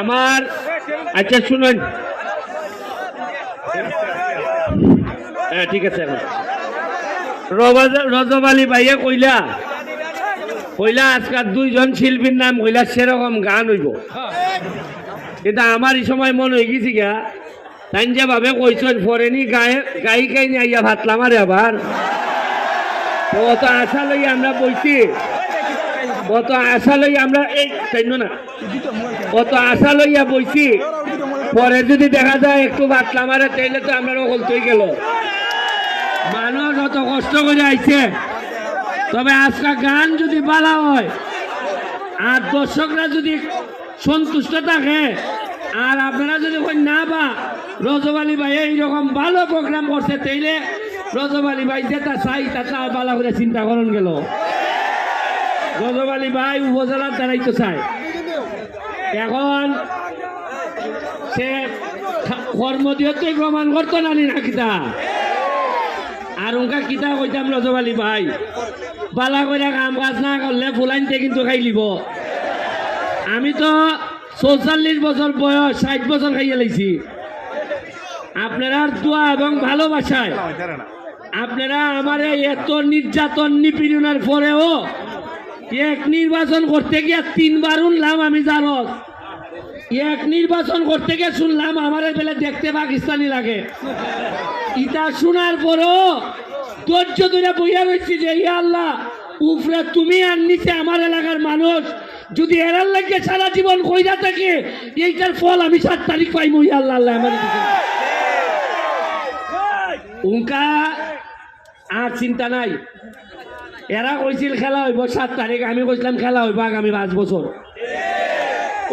আমার আচ্ছা শুনুন। হ্যাঁ ঠিক আছে রজব আলী ভাইয়া কইলা কইলা আজকাল দুইজন শিল্পীর নাম কইলা সেরকম গান হইব। কিন্তু আমার এই সময় মনে হয়ে গেছি গা তাই যে ভাবে কইছেন, ফরেনি গায়ে গাই নিয়ে আইয়া ভাতলাম আরে আবার। তো অত আশা লই আমরা বইছি। অত আশা লই আমরা এই তাই না। অত আশা লইয়া বইছি, পরে যদি দেখা যায় একটু বাতলাম মারে, তাইলে তো আমরা রকল তুই গেল। মানুষ অত কষ্ট করে আইছে। তবে আজকা গান যদি বালা হয়, আর দর্শকরা যদি সন্তুষ্ট থাকে, আর আপনারা যদি না বা, রজব আলী ভাই এইরকম ভালো প্রোগ্রাম করছে, তাইলে রজব আলী ভাই যেটা চাই তা ভালো করে চিন্তা করুন গেল। রজব আলী ভাই উপজেলার দ্বারাই তো চায় এখন সে কর্ম দিয়েই প্রমাণ করতো না না কিতা? আর উনকা কিতা কইতাম রজব আলী ভাই? বালা করে কাম কাজ না করলে ফুলাইনতে কিন্তু খাই লিব। আমি তো চৌচল্লিশ বছর বয়স, ষাট বছর খাইয়ে লাইছি। আপনারা দোয়া এবং ভালোবাসায় আপনারা আমার এত নির্যাতন নিপীড়নের পরেও এক নির্বাচন করতে গিয়ে তিনবার উনলাম আমি জানো এক নির্বাচন করতে গিয়ে শুনলাম আমার বেলা দেখতে পাকিস্তানি লাগে। ইটা শোনার পরও ধৈর্য ধরে বইয়া রয়েছি যে, ইয়া আল্লাহ, উফরে, তুমি আর নিচে আমার এলাকার মানুষ, যদি এরার লাগে সারা জীবন কইরা থাকে, এইটার ফল আমি সাত তারিখ পাইমু, ইয়া আল্লাহ আল্লাহ আমার। উনকা, আর চিন্তা নাই। এরা কইছিল খেলা হইব সাত তারিখ, আমি কইছিলাম খেলা হইব আগামী পাঁচ বছর।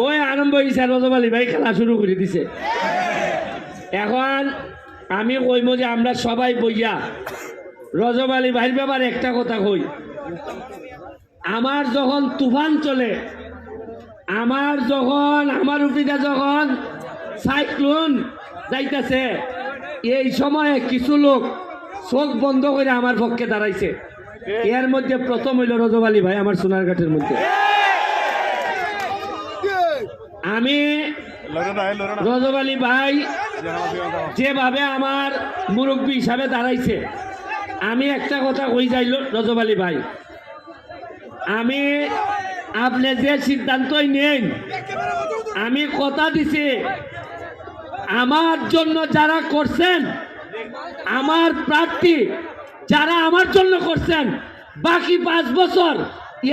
ওই আরম্ভ হয়েছে রজব আলী ভাই খেলা শুরু করে দিছে। এখন আমি কইম যে আমরা সবাই বইয়া, রজব আলী ভাইয়ের ব্যাপারে একটা কথা কই। আমার যখন তুফান চলে, আমার যখন, আমার উপরে যখন সাইক্লোন যাইতেছে, এই সময়ে কিছু লোক চোখ বন্ধ করে আমার পক্ষে দাঁড়াইছে। এর মধ্যে প্রথম হইল রজব আলী ভাই, আমার সোনার সোনারঘাটের মধ্যে। আমি রজব আলী ভাই যেভাবে আমার মুরব্বী হিসাবে দাঁড়াইছে, আমি একটা কথা কই যাইল, রজব আলী ভাই, আমি আপনি যে সিদ্ধান্তই নেন, আমি কথা দিছি, আমার জন্য যারা করছেন, আমার প্রার্থী যারা আমার জন্য করছেন, বাকি পাঁচ বছর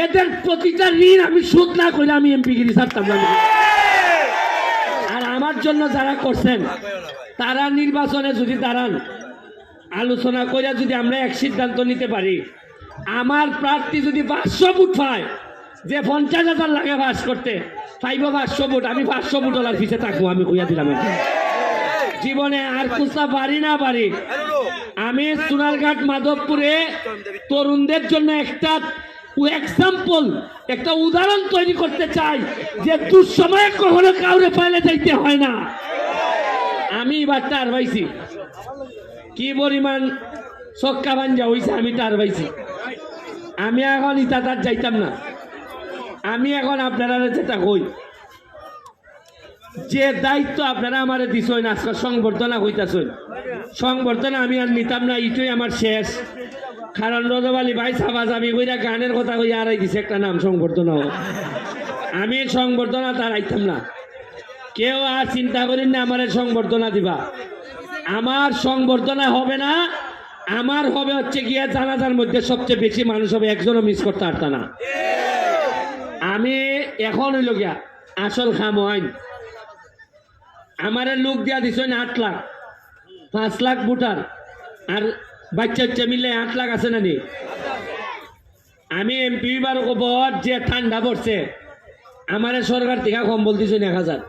এদের প্রতিটা ঋণ আমি সুদ না করে আমি এমপি গিরি ছাড়তাম না। আর আমার জন্য যারা করছেন, তারা নির্বাচনে যদি দাঁড়ান, আলোচনা করে যদি আমরা এক সিদ্ধান্ত নিতে পারি, আমার প্রার্থী যদি পাঁচশো ফুট পায়, যে পঞ্চাশ হাজার লাগে বাস করতে, পাইব পাঁচশো ফুট আমি পাঁচশো ফুট ওলার পিছে থাকব, আমি কইয়া দিলাম জীবনে আর কুস্তা পারি না পারি আমি সোনারঘাট মাধবপুরে তরুণদের জন্য একটা এক্সাম্পল একটা উদাহরণ তৈরি করতে চাই যে দুঃসময়ে কখনো কাউরে পাইলে যাইতে হয় না। আমি এবার টার পাইছি। কি পরিমাণ সক্কা ভাঞ্জা হইছে, আমি তার পাইছি। আমি এখন ইটা তার যাইতাম না। আমি এখন আপনারা যেটা কই যে দায়িত্ব আপনারা আমার দিছেন আজকাল সংবর্ধনা হইতাছেন। সংবর্ধনা আমি আর নিতাম না ইটুই আমার শেষ। কারণ রজব আলী ভাই সাবাজ আমি কইরা গানের কথা কই আড়াই দিছে একটা নাম, সংবর্ধনা আমি সংবর্ধনা তার আইতাম না। কেউ আর চিন্তা করেন না, আমার সংবর্ধনা দিবা। আমার সংবর্ধনা হবে না, আমার হবে হচ্ছে গিয়ে জানাজার মধ্যে সবচেয়ে বেশি মানুষ হবে, একজনও মিস করতে পারত না। আমি এখন হইল গিয়া আসল খাম হইন আমারে লোক দিয়া দিছেন আট লাখ। পাঁচ লাখ ভোটার। আর বাচ্চা বাচ্চা মিললে আট লাখ আছে না নি আমি এমপি বার কবর যে ঠান্ডা পড়ছে, আমারে সরকার থেকে কম্বল দিছেন এক হাজার।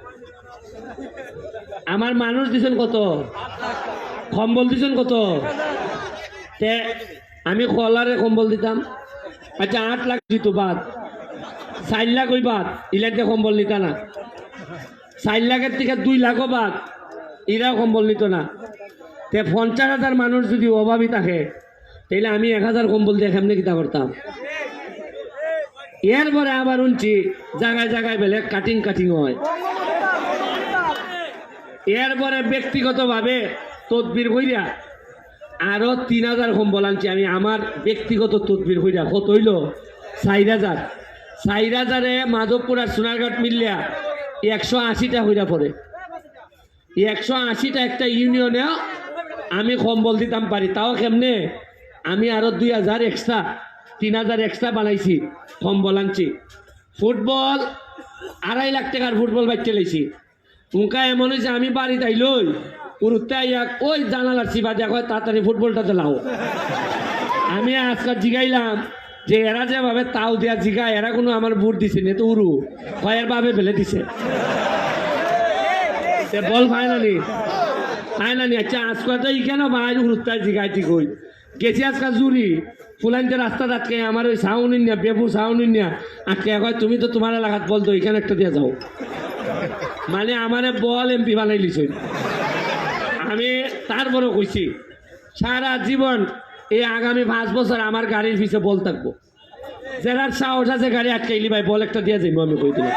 আমার মানুষ দিছেন কত? কম্বল দিছেন কত? তে আমি কলারে কম্বল দিতাম। আচ্ছা আট লাখ দিত বাদ। চার লাখ ওই বাদ। ইলাইতে কম্বল নিতা না। চার লাখের থেকে দুই লাখও বাদ। এরাও কম্বল নিত না। তে পঞ্চাশ হাজার মানুষ যদি অভাবী থাকে তাহলে আমি এক হাজার কম্বল দিয়ে কেমনে কিতা করতাম? এরপরে আবার উনছি জায়গায় জায়গায় বেলে কাটিং কাটিং হয়। এরপরে ব্যক্তিগতভাবে তদবির হইয়া আরও তিন হাজার কম্বল আনছি। আমি আমার ব্যক্তিগত তদবির হইয়া কত হইল? চার হাজার। চার হাজারে মাধবপুর আর সোনারঘাট মিললিয়া একশো আশিটা হইয়া পড়ে। একশো আশিটা একটা ইউনিয়নে আমি কম্বল দিতাম পারি। তাও কেমনে? আমি আরও দুই হাজার এক্সট্রা তিন হাজার এক্সট্রা বানাইছি, কম্বল আনছি। ফুটবল, আড়াই লাখ টাকার ফুটবল বাচ্চা লাইছি। উনকা এমন হয়েছে আমি বাড়িতে আইলই উড়তে আইয়া ওই জানালার চিপা দেখো তাড়াতাড়ি ফুটবলটা লাও আমি আজকাল জিগাইলাম যে এরা যেভাবে তাও দেয়া জিগায়, এরা কোনো আমার বুট দিছে না তো উড়ু কয়ের ভাবে ফেলে দিছে। তে বল ফাইনালি ফাইনালি আচ্ছা আজকালটা কেন ভাই উড়তে জিগাই ঠিক হই গেছি আজকাল জুরি। ফুলাইনতে রাস্তা আটকে আমার ওই সাউনিন না বেবু সাউনিন না আটকে কয়, তুমি তো তোমার এলাকাত বল তো এখানে একটা দিয়ে যাও। মানে আমারে বল এমপি বানাই লিছে। আমি তারপরে কইছি, সারা জীবন এই আগামী পাঁচ বছর আমার গাড়ির পিছে বল থাকব। জেলার সাহস আছে গাড়ি আটকাইলি ভাই, বল একটা দিয়ে যাইব আমি কই দিলাম।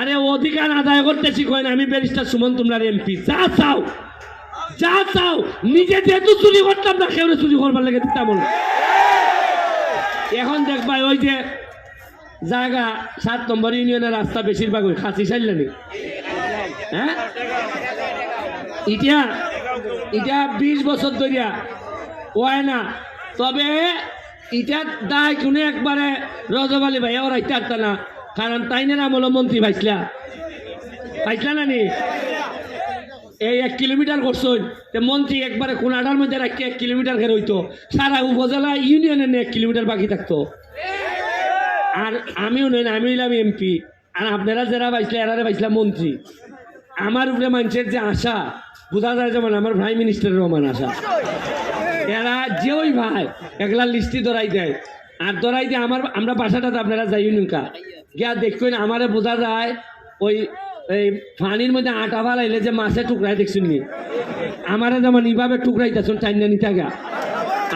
আরে অধিকার আদায় করতেছি কয় না, আমি ব্যারিস্টার সুমন তোমরা এমপি যা চাও যা চাও, নিজে যেহেতু চুরি করতাম না, কেউ চুরি করবার লেগে দিতাম। এখন দেখবা ওই যে জায়গা সাত নম্বর ইউনিয়নের রাস্তা বেশিরভাগ ওই খাসি সাইলানি হ্যাঁ? ইটা ইটা বিশ বছর ধরিয়া ওয় না? তবে ইটার দায় কোনো একবারে রজবালি ভাই ওরা ইটা না, কারণ তাই না আমল মন্ত্রী ভাইসলা। পাইছলা না নি? এই এক কিলোমিটার করছই, তে মন্ত্রী একবারে কোন কোনাডার মধ্যে রাখি এক কিলোমিটার ঘের হইতো। সারা উপজেলা ইউনিয়নে এক কিলোমিটার বাকি থাকতো। আর আমিও নই, আমি হইলাম এমপি। আর আপনারা যারা পাইছিল এরারে পাইছিলাম মন্ত্রী। আমার উপরে মানুষের যে আশা, বোঝা যায় যেমন আমার প্রাইম মিনিস্টারের রহমান আশা। এরা যে ওই ভাই, একলা লিস্টি ধরাই দেয়। আর ধরাই দিয়ে আমার, আমরা বাসাটাতে আপনারা যাই নৌকা গিয়া দেখবেন আমারে বোঝা যায়, ওই, এই পানির মধ্যে আটা ফালাইলে যে মাছে টুকরাই দেখছেন নি। আমারে যেমন এইভাবে টুকরাইতেছেন টাইনা নিতে গা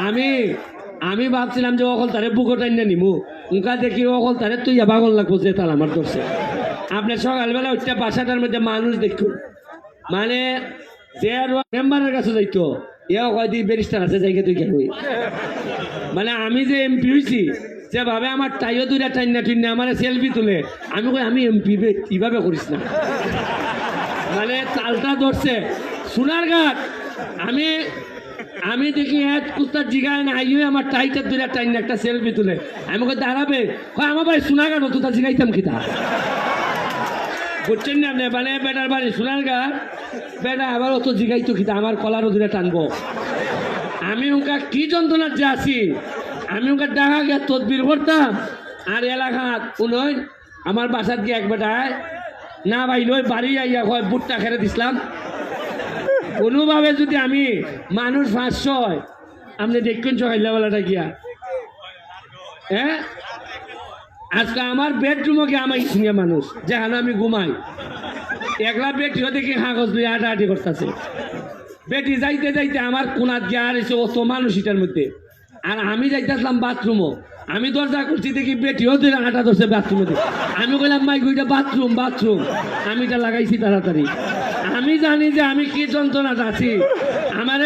আমি আমি ভাবছিলাম যে অকল তারে বুকো টাইনা নিমু। উনকা দেখি অকল তারে তুই বাগল লাগবো যে তার আমার দোষে। আপনার সকালবেলা ওইটা বাসাটার মধ্যে মানুষ দেখুন। মানে যে মেম্বারের কাছে যাইতো এও কয় দি ব্যারিস্টার আছে যাইকে তুই কেন মানে আমি যে এমপি হয়েছি যেভাবে আমার টাইও দুইটা টাইনা টুইনা আমার সেলফি তুলে, আমি কই, আমি এমপি কীভাবে করিস না? মানে চালটা ধরছে, সোনার ঘাট, আমি আমি দেখি এক কুস্তার জিগায় না আইও আমার টাইটার দুইটা টাইন একটা সেলফি তুলে। আমি কই, দাঁড়াবে কয় আমার ভাই সোনার ঘাট তো তা জিগাইতাম কিতা? বুঝছেন না আপনি মানে বেটার বাড়ি সোনার ঘাট বেটা, আবার অত জিগাইতো কিতা আমার কলারও দুইটা টানবো। আমি ওকে কি যন্ত্রণার যে আছি? আমি ওকে দেখা গিয়ে তদবির করতাম, আর এলাকাত উনই আমার বাসার গিয়ে এক বেটায় না ভাই নই বাড়ি আইয়া হয় বুটটা খেলে দিছিলাম। কোনোভাবে যদি আমি মানুষ পাঁচশো আপনি দেখবেন সকালবেলাটা গিয়া। হ্যাঁ? আজকে আমার বেডরুমে গিয়ে আমার সঙ্গে মানুষ যেখানে আমি ঘুমাই। একলা বেটিও দেখি কাগজ দিয়ে আটাআটি করতেছে? বেটি যাইতে যাইতে আমার কোনাত গিয়ে আর এসে অত মানুষ এটার মধ্যে। আর আমি যাইতেছিলাম বাথরুমও আমি দরজা করছি দেখি বেটিও দিলে আটা ধরছে বাথরুমে আমি কইলাম, মাই ওইটা বাথরুম বাথরুম আমি এটা লাগাইছি তাড়াতাড়ি। আমি জানি যে আমি কি যন্ত্রণাতে আছি। আমার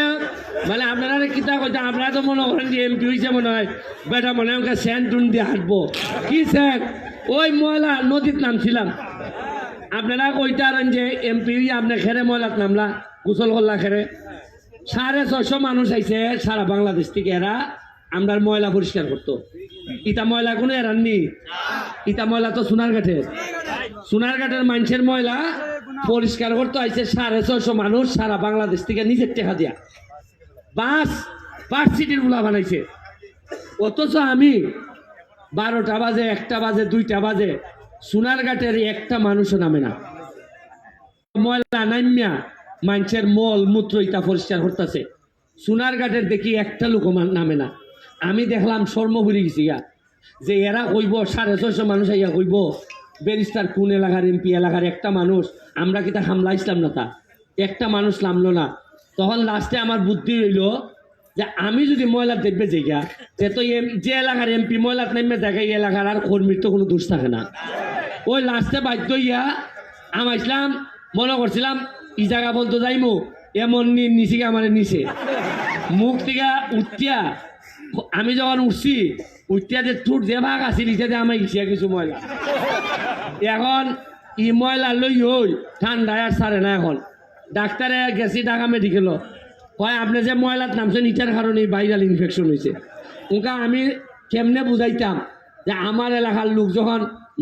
মানে আপনারা কিতা কইতে আপনারা তো মনে করেন যে এমপি হয়েছে মনে হয়। বেটা, মনে হয় স্যান্ড টুন দিয়ে হাঁটবো। কি স্যার ওই ময়লা নদীর নামছিলাম। আপনারা কইতারেন যে এমপি আপনার খেরে ময়লাত নামলা, গোসল করলা খেরে। সাড়ে ছয়শো মানুষ আইছে সারা বাংলাদেশ থেকে, এরা আমরা ময়লা পরিষ্কার করতো। ইটা ময়লা কোনো এরাননি ইটা ময়লা তো সোনারঘাটের সোনারঘাটের মানুষের ময়লা পরিষ্কার করতে আইছে সাড়ে ছশো মানুষ সারা বাংলাদেশ থেকে নিজের টেকা দিয়া। বাস বাস সিটিরগুলা বানাইছে। অথচ আমি বারোটা বাজে, একটা বাজে, দুইটা বাজে, সোনারঘাটের একটা মানুষও নামে না। ময়লা নামিয়া মানুষের মল, মূত্র, ইটা পরিষ্কার করতেছে। সোনারঘাটের দেখি একটা লোক নামে না। আমি দেখলাম শর্ম ভুলে গেছি গা। যে এরা কইব সাড়ে ছয়শো মানুষ আইয়া কইব ব্যারিস্টার কোন এলাকার এমপি এলাকার একটা মানুষ। আমরা কি তা হামলাইছিলাম না তা? একটা মানুষ নামলো না। তখন লাস্টে আমার বুদ্ধি হইল যে আমি যদি ময়লার দেখবে জায়গা যে তো যে এলাকার এমপি ময়লার নেমে দেখে এই এলাকার আর কর্মীর তো কোনো দোষ থাকে না। ওই লাস্টে বাধ্য ইয়া আমি ইসলাম মনে করছিলাম ই জায়গা বলতো যাইমু, এমন নি- নিচিকে আমার নিচে মুখ থেকে উঠিয়া, আমি যখন উঠছি, উঠিয়া যে টুট যে ভাগ আছিল ইটা আমার ইসিয়া কিছু ময়লা। এখন ই ময়লা লই হই, ঠান্ডায় আর সারে না এখন। ডাক্তারে গেছি ঢাকা মেডিকেল হয় আপনি যে ময়লার নামছেন ইটার কারণে ভাইরাল ইনফেকশন হয়েছে ওকে আমি কেমনে বুঝাইতাম যে আমার এলাকার লোক যখন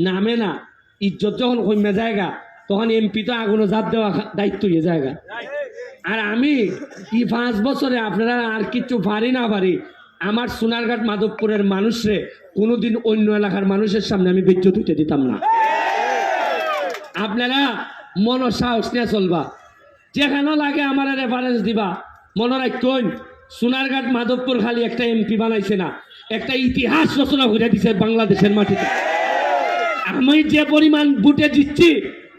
নামে না, ইজ্জত যখন কমে জায়গা তখন এমপি তো আগুনো জাপ দেওয়া দায়িত্ব হয়ে জায়গা আর আমি এই পাঁচ বছরে আপনারা আর কিচ্ছু পারি না পারি, আমার সোনারঘাট মাধবপুরের মানুষরে কোনোদিন অন্য এলাকার মানুষের সামনে আমি বেজ্জত হইতে দিতাম না। আপনারা মন সাহস নিয়ে চলবা। যেখানে লাগে আমার রেফারেন্স দিবা। মনে রাখুন সোনারঘাট মাধবপুর খালি একটা এমপি বানাইছে না, একটা ইতিহাস রচনা করে দিছে বাংলাদেশের মাটিতে। আমি যে পরিমাণ বুটে জিতছি,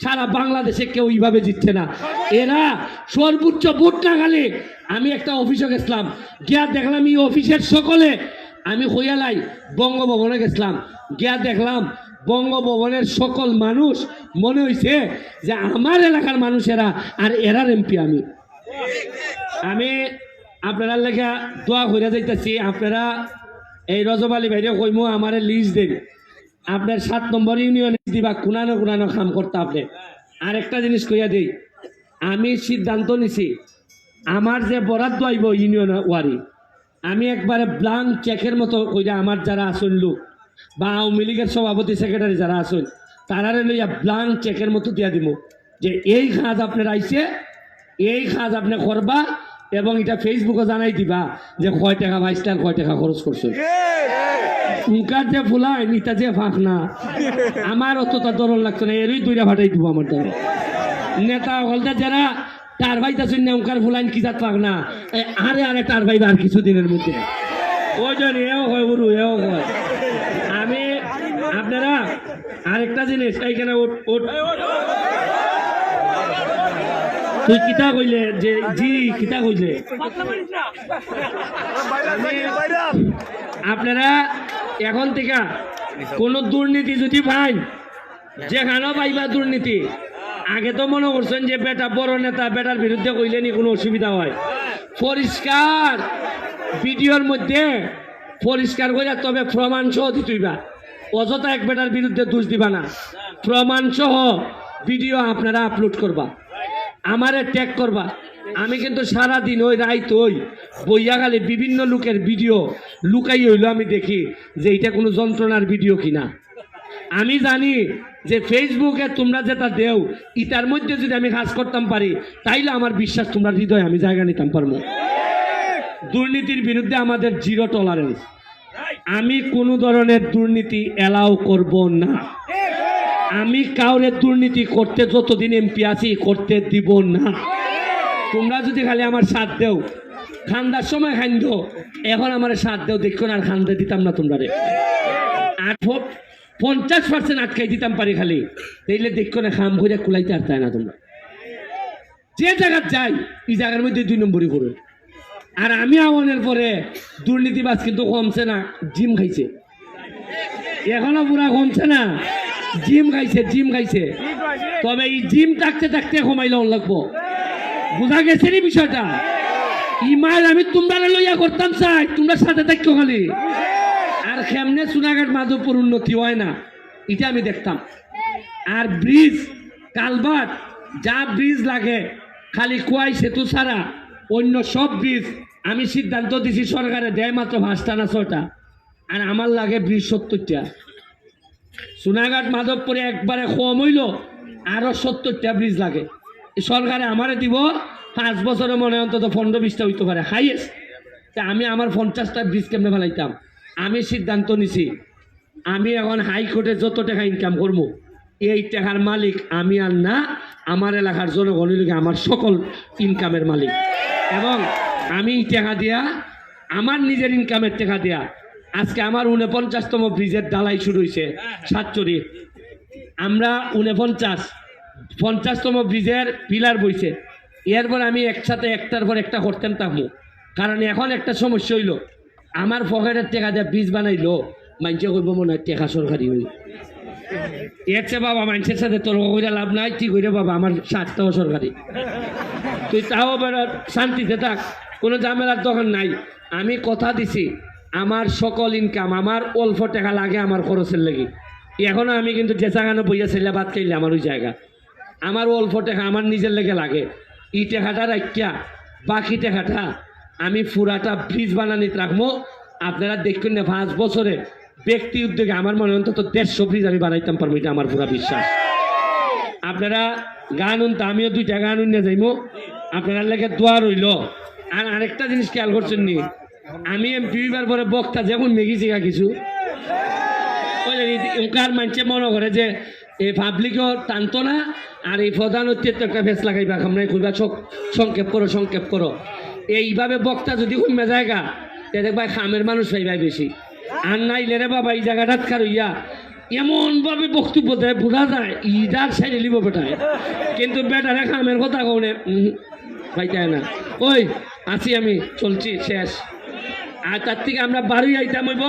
সারা বাংলাদেশে কেউ এইভাবে জিতছে না। এরা সর্বোচ্চ বুট না খালি আমি একটা অফিসে গেছিলাম। গিয়া দেখলাম এই অফিসের সকলে, আমি হইয়ালাই বঙ্গভবনে গেছিলাম। গিয়া দেখলাম বঙ্গভবনের সকল মানুষ মনে হইছে যে আমার এলাকার মানুষেরা আর এরার এমপি আমি। আমি আপনারা লেখা দোয়া করে যাইতেছি, আপনারা এই রজবালি ভাইরে কইমু আমার লিস্ট দেন। আপনার সাত নম্বর ইউনিয়নে দিবা, কোনানো কোনানো কাম করতে আপনি। আর একটা জিনিস কইয়া দিই, আমি সিদ্ধান্ত নিছি, আমার যে বরাদ্দ আইব ইউনিয়ন ওয়ারি, আমি একবারে ব্লাঙ্ক চেকের মতো কইরা আমার যারা আসুন লোক বা আওয়ামী লীগের সভাপতি সেক্রেটারি যারা আসুন তারারে লইয়া ব্লাঙ্ক চেকের মতো দিয়া দিব যে এই কাজ আপনার আইছে এই কাজ আপনি করবা এবং এটা ফেসবুকে জানাই দিবা যে কয় টাকা বাইশটা কয় টাকা খরচ করছ উনকার যে ফুলাই নিতা যে ফাঁক না। আমার অতটা দরল লাগতো না, এরই দুইটা ভাটাই দিব আমার দ্বারা। নেতা হলদা যারা টার ভাই তাছুন না উনকার ফুলাইন কি যাত পাক না। আরে আরে টার ভাই আর কিছুদিনের মধ্যে। ওই জন্য এও হয়, উরু, এও হয়। আরেকটা জিনিস এইখানে উঠ তুই কিতা কইলে যে, জি, কিতা কইলে। আপনারা এখন থেকে কোন দুর্নীতি যদি পাই যেখানেও পাইবা দুর্নীতি, আগে তো মনে করছেন যে বেটা বড় নেতা বেটার বিরুদ্ধে কইলে নি কোনো অসুবিধা হয়। পরিষ্কার ভিডিওর মধ্যে পরিষ্কার করে তবে প্রমাণ সহ দিতেইবা অযথা এক বেটার বিরুদ্ধে দোষ দিবা না। প্রমাণ সহ ভিডিও আপনারা আপলোড করবা। আমারে ট্যাগ করবা। আমি কিন্তু সারা দিন ওই রাইত ওই বইয়া খালি বিভিন্ন লোকের ভিডিও লুকাই হইল আমি দেখি যে এটা কোনো যন্ত্রণার ভিডিও কিনা। আমি জানি যে ফেসবুকে তোমরা যেটা দেও, ইটার মধ্যে যদি আমি কাজ করতাম পারি, তাইলে আমার বিশ্বাস তোমরা হৃদয় আমি জায়গা নিতাম পারব। দুর্নীতির বিরুদ্ধে আমাদের জিরো টলারেন্স আমি কোনো ধরনের দুর্নীতি এলাও করব না। আমি কাউরে দুর্নীতি করতে যতদিন এমপি আছি, করতে দিব না। তোমরা যদি খালি আমার সাথ দেও, খান্দার সময় খান্দ এখন আমার সাথ দেও, দেখো আর খান্দে দিতাম না তোমরা রে পঞ্চাশ পার্সেন্ট আটকাই দিতাম পারি খালি। তাইলে দেখো না খাম করে কুলাইতে আর তাই না তোমরা। যে জায়গার যাই, এই জায়গার মধ্যে দুই নম্বরই করো আর আমি আমনের পরে দুর্নীতিবাজ কিন্তু কমছে না, জিম খাইছে। এখনও পুরা কমছে না, জিম খাইছে জিম খাইছে। তবে এই জিম থাকতে থাকতে কমাইলে লাগবো। বুঝা গেছে নি বিষয়টা? ইমাইল আমি তোমরা লইয়া করতাম, চাই। তোমরা সাথে থাকতো খালি। আর কেমনে সোনাঘাট মাধবপুর উন্নতি হয় না, এটা আমি দেখতাম। আর ব্রিজ কালভার্ট যা ব্রিজ লাগে, খালি কুয়াই সেতু ছাড়া অন্য সব ব্রিজ আমি সিদ্ধান্ত দিছি সরকারে, দেয় মাত্র পাঁচটা না ছটা আর আমার লাগে ব্রিজ সত্তরটা। সোনাঘাট মাধবপুরে একবারে কম হইল, আরও সত্তরটা ব্রিজ লাগে। সরকারে আমারে দিব পাঁচ বছরে মনে অন্তত পনেরো বিশটা হইতে পারে। হাইয়েস্ট। তা আমি আমার পঞ্চাশটা ব্রিজ কেমনে ফেলাইতাম আমি সিদ্ধান্ত নিছি, আমি এখন হাইকোর্টে যত টাকা ইনকাম করব, এই টাকার মালিক আমি আর না, আমার এলাকার জনগণের লিগে আমার সকল ইনকামের মালিক। এবং আমি টাকা দিয়া, আমার নিজের ইনকামের টাকা দিয়া, আজকে আমার উনপঞ্চাশতম ব্রিজের ডালাই শুরু হয়েছে সাতচুরি আমরা উনপঞ্চাশ পঞ্চাশতম ব্রিজের পিলার বইছে। এরপর আমি একসাথে একটার পর একটা করতাম থাকব কারণ এখন একটা সমস্যা হইল, আমার পকেটের টেকা দিয়ে বীজ বানাইলো মানুষে কইব মনে হয় টেকা সরকারি হই। চেয়ে বাবা মানুষের সাথে করে লাভ নাই কি করে বাবা আমার স্বার্থও সরকারি। তুই তাও বেড়া শান্তিতে থাক, কোনো ঝামেলার দোকান নাই। আমি কথা দিছি, আমার সকল ইনকাম আমার অল্প টাকা লাগে আমার খরচের লাগি। এখনও আমি কিন্তু যে জায়গানো বইয়া ছেলে বাদ খাইলে আমার ওই জায়গা। আমার অল্প টাকা আমার নিজের লেগে লাগে। ই টাকাটা রাখিয়া বাকি টাকাটা আমি পুরাটা ব্রিজ বানানিত রাখব। আপনারা দেখবেন না পাঁচ বছরে ব্যক্তি উদ্যোগে আমার মনে অন্তত দেড়শো ব্রিজ আমি বানাইতাম পারব, এটা আমার পুরা বিশ্বাস। আপনারা গান উনতে আমিও দুইটা গান উন্নে যাইমো। আপনারা লেগে দোয়া রইল। আর আরেকটা জিনিস খেয়াল করছেন নি, আমি এমপি হইবার পরে বক্তা যেমন মেগিছি গা কিছু। ওকার মানুষে মনে করে যে এই পাবলিকও টানতো না, আর এই প্রধান অত্যন্ত একটা ফেস লাগাইবা কইবা সক- সংক্ষেপ করো সংক্ষেপ করো। এইভাবে বক্তা যদি কমে জায়গা তে দেখবা খামের মানুষ পাইবাই বেশি। আর নাইলে রে বাবা, এই জায়গাটা খার হইয়া এমনভাবে বক্তব্য দেয়, বোঝা যায়, ইদার সাইডে লিব বেটায় কিন্তু বেটারে খামের কথা কৌনে পাইতায় না। ওই, আছি আমি, চলছি, শেষ। আর তার থেকে আমরা বাড়ি আইতাম হইব,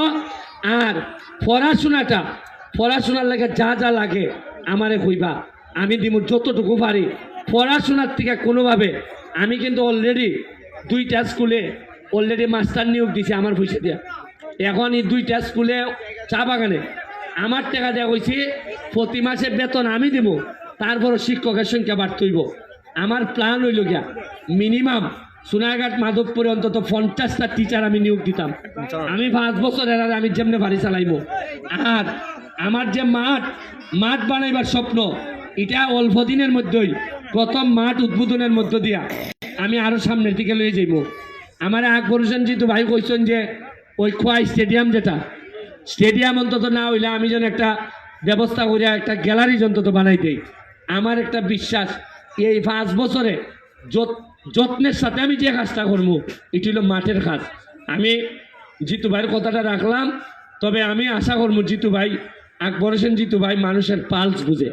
আর পড়াশোনাটা, পড়াশোনার লাগে যা যা লাগে আমারে কইবা, আমি দিব যতটুকু পারি। পড়াশোনার থেকে কোনোভাবে আমি কিন্তু অলরেডি দুইটা স্কুলে অলরেডি মাস্টার নিয়োগ দিছে, আমার পয়সা দিয়া। এখন এই দুইটা স্কুলে চা বাগানে। আমার টাকা দেওয়া হয়েছে প্রতি মাসে বেতন আমি দিব তারপর শিক্ষকের সংখ্যা বাড়তইব আমার প্ল্যান হইল গিয়া মিনিমাম সোনারঘাট মাধবপুরে অন্তত পঞ্চাশটা টিচার আমি নিয়োগ দিতাম। আমি পাঁচ বছর এর আমি যেমনি বাড়ি চালাইব আর আমার যে মাঠ মাঠ বানাইবার স্বপ্ন, এটা অল্প দিনের মধ্যেই, প্রথম মাঠ উদ্বোধনের মধ্য দিয়া আমি আরও সামনের দিকে লয়ে যাইব আমার আকবর হোসেন জিতু ভাই কইছেন যে ওই খোয়াই স্টেডিয়াম যেটা, স্টেডিয়াম অন্তত না হইলে আমি যেন একটা ব্যবস্থা করিয়া একটা গ্যালারি অন্তত বানাই দেই। আমার একটা বিশ্বাস, এই পাঁচ বছরে যত- যত্নের সাথে আমি যে কাজটা করব, এটি হলো মাঠের কাজ। আমি জিতু ভাইয়ের কথাটা রাখলাম, তবে আমি আশা করব জিতু ভাই, আকবর হোসেন জিতু ভাই মানুষের পালস বুঝে।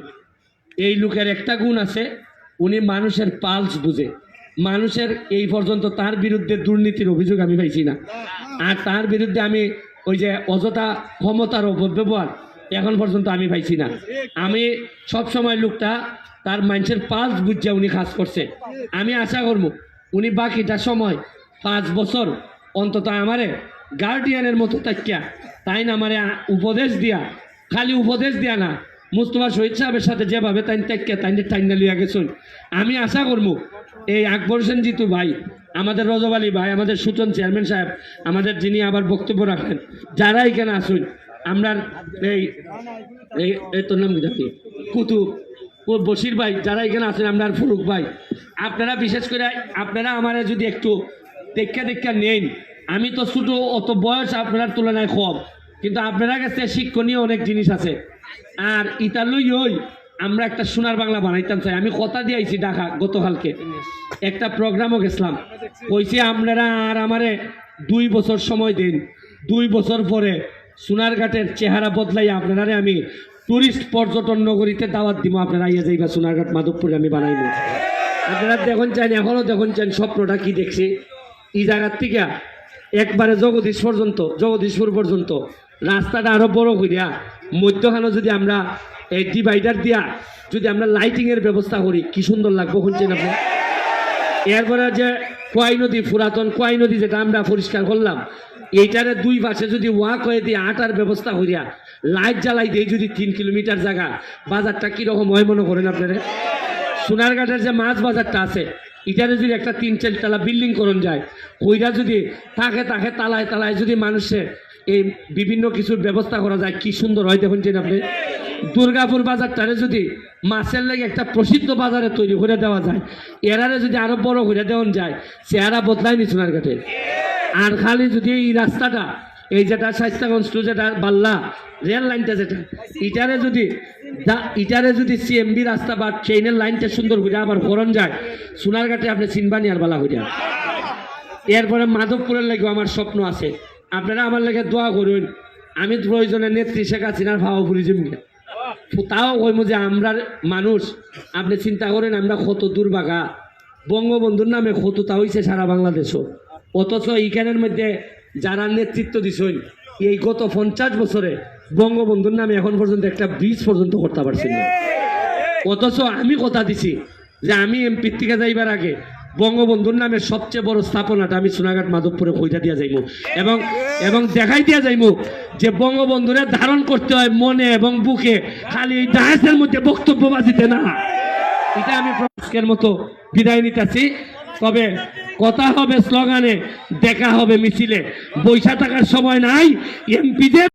এই লোকের একটা গুণ আছে, উনি মানুষের পালস বুঝে। মানুষের এই পর্যন্ত তার বিরুদ্ধে দুর্নীতির অভিযোগ আমি পাইছি না। আর তার বিরুদ্ধে আমি ওই যে অযথা ক্ষমতার অপব্যবহার এখন পর্যন্ত আমি পাইছি না। আমি সব সময় লোকটা তার মানুষের পালস বুঝছে উনি কাজ করছে। আমি আশা করব উনি বাকিটা সময় পাঁচ বছর অন্তত আমারে গার্ডিয়ানের মতো তাকিয়া, তাই না আমারে উপদেশ দিয়া, খালি উপদেশ দিয়া না, মুস্তফা শহীদ সাহেবের সাথে যেভাবে তাই তাকিয়া তাই টাইনা লিয়া গেছুন। আমি আশা করব এই আকবর হোসেন জিতু ভাই আমাদের রজব আলী ভাই, আমাদের সুচন চেয়ারম্যান সাহেব, আমাদের যিনি আবার বক্তব্য রাখেন যারা এখানে আসুন, আমরা এই, এই- তোর নাম কি? কুতুব। ও বশির ভাই যারা এখানে আছেন আমরা ফুরুক ভাই। আপনারা বিশেষ করে, আপনারা আমার যদি একটু দেখা দেখা নেন, আমি তো ছোটো, অত বয়স আপনার তুলনায় কম, কিন্তু আপনারা কাছে শিক্ষণীয় অনেক জিনিস আছে। আর ইতালই ওই আমরা একটা সোনার বাংলা বানাইতাম, চাই। আমি কথা দিয়ে আইছি ঢাকা গতকালকে। একটা প্রোগ্রামও গেছিলাম। কইছে, আপনারা আর আমারে দুই বছর সময় দিন। দুই বছর পরে সোনারঘাটের চেহারা বদলাই আপনারা আমি টুরিস্ট পর্যটন নগরীতে দাওয়াত দিব। আপনারা ইয়ে যাইবা সোনারঘাট মাধবপুরে আমি বানাইব। আপনারা দেখুন চান এখনও দেখুন চান স্বপ্নটা কি দেখছি। এই জায়গার থেকে একবারে জগদীশ পর্যন্ত, জগদীশপুর পর্যন্ত রাস্তাটা আরও বড় করিয়া মধ্যখানে যদি আমরা এই ডিভাইডার দিয়া যদি আমরা লাইটিংয়ের ব্যবস্থা করি, কি সুন্দর লাগবে শুনছেন আপনি? এরপরে যে কোয়াই নদী পুরাতন কোয়াই নদী যেটা আমরা পরিষ্কার করলাম। এইটারে দুই পাশে যদি ওয়াক হয়ে দিয়ে আটার ব্যবস্থা করিয়া লাইট জ্বালাই দিয়ে যদি তিন কিলোমিটার জায়গা, বাজারটা কীরকম হয় মনে করেন আপনারা? সোনারঘাটের যে মাছ বাজারটা আছে, এটারে যদি একটা তিন চারতলা বিল্ডিং করন যায় ওইটা যদি তাকে তাকে তালায় তালায় যদি মানুষের এই বিভিন্ন কিছুর ব্যবস্থা করা যায়। কি সুন্দর হয় দেখুন আপনি। দুর্গাপুর বাজারটারে যদি মাছের লেগে একটা প্রসিদ্ধ বাজারে তৈরি করে দেওয়া যায়, এরারে যদি আরও বড় করে দেওয়া যায়, চেহারা বদলায় নি সোনারঘাটে আর খালি যদি এই রাস্তাটা, এই যেটা স্বাস্থ্যগঞ্জ টু যেটা বাল্লা, রেল লাইনটা যেটা, ইটারে যদি ইটারে যদি সিএমডি রাস্তা বা ট্রেনের লাইনটা সুন্দর করে আবার করণ যায়, সোনারঘাটে আপনি চিনবানি আর বালা হইয়া। এরপরে মাধবপুরের লাগেও আমার স্বপ্ন আছে। আপনারা আমার লাগে দোয়া করুন। আমি প্রয়োজনে নেত্রী শেখ হাসিনার ভাও পরিজিম তাও কইম যে আমরা মানুষ, আপনি চিন্তা করেন আমরা কত দুর্ভাগা। বঙ্গবন্ধুর নামে ক্ষততা হয়েছে সারা বাংলাদেশও। অথচ এইখানের মধ্যে যারা নেতৃত্ব দিছেন, এই গত পঞ্চাশ বছরে বঙ্গবন্ধুর নামে এখন পর্যন্ত একটা ব্রিজ পর্যন্ত করতে পারছি না। অথচ আমি কথা দিছি যে আমি এমপি থেকে যাইবার আগে বঙ্গবন্ধুর নামে সবচেয়ে বড় স্থাপনাটা আমি সোনাঘাট মাধবপুরে কইটা দিয়া যাইমু। এবং এবং দেখাই দিয়া যাইমু যে বঙ্গবন্ধুরে ধারণ করতে হয় মনে এবং বুকে। খালি এই দাহেসের মধ্যে বক্তব্য বাজিতে না। এটা আমি প্রকাশের মতো বিদায় নিতেছি। তবে কথা হবে, স্লোগানে দেখা হবে মিছিলে। বৈশা থাকার সময় নাই এমপিদের